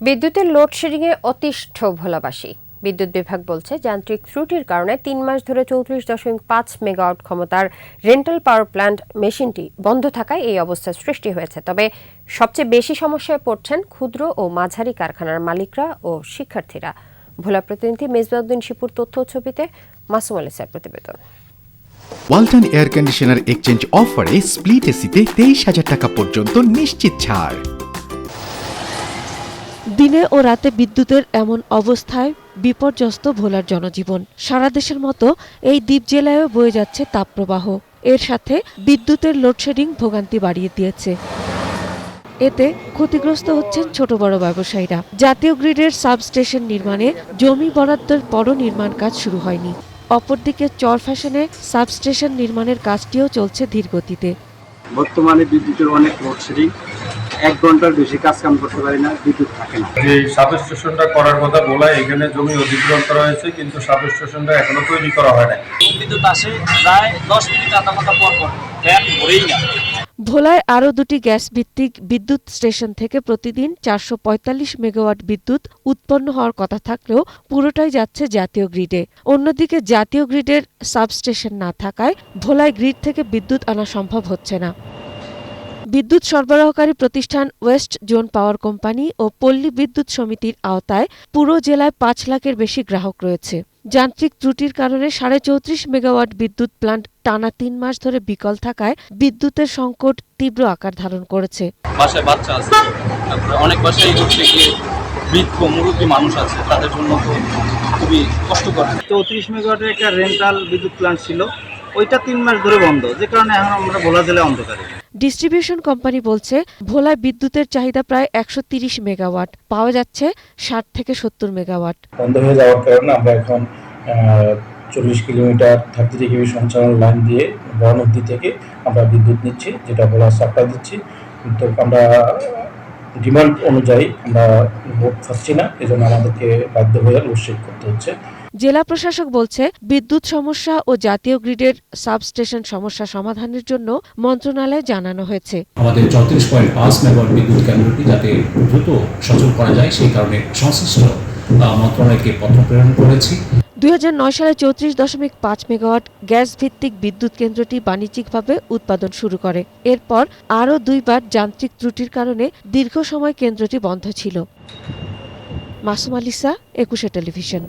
বিদ্যুতের লোডশেডিংয়ে অতিষ্ঠ ভোলাবাসী। বিদ্যুৎ বিভাগ বলছে, যান্ত্রিক ত্রুটির কারণে তিন মাস ধরে চৌত্রিশ দশমিক পাঁচ মেগাওয়াট ক্ষমতার রেন্টাল পাওয়ার প্ল্যান্ট মেশিনটি বন্ধ থাকায় এই অবস্থার সৃষ্টি হয়েছে। তবে সবচেয়ে বেশি সমস্যায় পড়ছেন ক্ষুদ্র ও মাঝারি কারখানার মালিকরা ও শিক্ষার্থীরা। ভোলা প্রতিনিধি মেজবাউদ্দিন শিপুর তথ্য ছবিতে মাসুম আলিসার প্রতিবেদন। ওয়ালটন এয়ার কন্ডিশনার এক্সচেঞ্জ অফারে স্প্লিট এসিতে তেইশ হাজার টাকা পর্যন্ত নিশ্চিত ছাড়। দিনে ও রাতে বিদ্যুতের এমন অবস্থায় বিপর্যস্ত ভোলার জনজীবন। সারা দেশের মতো এই দ্বীপ জেলায়ও বয়ে যাচ্ছে তাপপ্রবাহ। এর সাথে বিদ্যুতের লোডশেডিং ভোগান্তি বাড়িয়ে দিয়েছে। এতে ক্ষতিগ্রস্ত হচ্ছেন ছোট বড় ব্যবসায়ীরা। জাতীয় গ্রিডের সাবস্টেশন নির্মাণে জমি বরাদ্দের পরও নির্মাণ কাজ শুরু হয়নি। অপরদিকে চর ফ্যাশনে সাবস্টেশন নির্মাণের কাজটিও চলছে ধীরগতিতে। বর্তমানে বিদ্যুতের অনেক লোডশেডিং। এক ঘণ্টার বেশি কাজ কাম করতে পারি না বিদ্যুৎ থাকে না। যে সাব স্টেশনটা করার কথা বলা এখানে জমি অধিগ্রহণ করা হয়েছে কিন্তু সাব স্টেশনটা এখনও তৈরি করা হয় নাই। বিদ্যুৎ আসে প্রায় দশ মিনিট আধা ঘণ্টা পর পর। ভরেই না। ভোলায় আরও দুটি গ্যাস ভিত্তিক বিদ্যুৎ স্টেশন থেকে প্রতিদিন চারশো পঁয়তাল্লিশ মেগাওয়াট বিদ্যুৎ উৎপন্ন হওয়ার কথা থাকলেও পুরোটাই যাচ্ছে জাতীয় গ্রিডে। অন্যদিকে জাতীয় গ্রিডের সাবস্টেশন না থাকায় ভোলায় গ্রিড থেকে বিদ্যুৎ আনা সম্ভব হচ্ছে না। বিদ্যুৎ সরবরাহকারী প্রতিষ্ঠান ওয়েস্ট জোন পাওয়ার কোম্পানি ও পল্লী বিদ্যুৎ সমিতির আওতায় পুরো জেলায় পাঁচ লাখের বেশি গ্রাহক রয়েছে। যান্ত্রিক ত্রুটির কারণে সাড়ে চৌত্রিশ মেগাওয়াট বিদ্যুৎ প্লান্ট টানা তিন মাস ধরে বিকল থাকায় বিদ্যুতের সংকট তীব্র আকার ধারণ করেছে। বাসায় বাচ্চা আছে অনেক বাসায় হচ্ছে গিয়ে বৃদ্ধ মুরব্বী মানুষ আছে তাদের জন্য তো খুবই কষ্টকর। চৌত্রিশ মেগাওয়াটের একটা রেন্টাল বিদ্যুৎ প্ল্যান্ট ছিল ওইটা তিন মাস ধরে বন্ধ যে কারণে এখন আমরা ভোলা জেলায় অন্ধকারে। ডিস্ট্রিবিউশন কোম্পানি বলছে, ভোলায় বিদ্যুতের চাহিদা প্রায় একশো তিরিশ মেগাওয়াট, পাওয়া যাচ্ছে ষাট থেকে সত্তর মেগাওয়াট। বন্ধ হয়ে যাওয়ার কারণে আমরা এখন চল্লিশ কিলোমিটার থার্টি কেবি সঞ্চালন লাইন দিয়ে বনদী থেকে আমরা বিদ্যুৎ নিচ্ছি, যেটা বলা সাপ্লাই দিচ্ছি। কিন্তু আমরা ডিমান্ড অনুযায়ী আমরা ভোট পাচ্ছি না, এজন্য আমাদেরকে বাধ্য হয়ে লোডশেড করতে হচ্ছে। জেলা প্রশাসক বলছে বিদ্যুৎ সমস্যা ও জাতীয় গ্রিডের সাবস্টেশন সমস্যা সমাধানের জন্য মন্ত্রণালয়ে জানানো হয়েছে। আমাদের চৌত্রিশ পয়েন্ট পাঁচ মেগাওয়াট বিদ্যুৎ কেন্দ্রটি যাতে দ্রুত সচল করা যায় সেই কারণে সংশ্লিষ্ট মন্ত্রণালয়কে পত্র প্রেরণ করেছি। দুই হাজার নয় সালে চৌত্রিশ দশমিক পাঁচ মেগাওয়াট গ্যাস ভিত্তিক বিদ্যুৎ কেন্দ্রটি বাণিজ্যিকভাবে উৎপাদন শুরু করে। এরপর আরও দুইবার যান্ত্রিক ত্রুটির কারণে দীর্ঘ সময় কেন্দ্রটি বন্ধ ছিল। মাসুম আলিসা একুশে টেলিভিশন।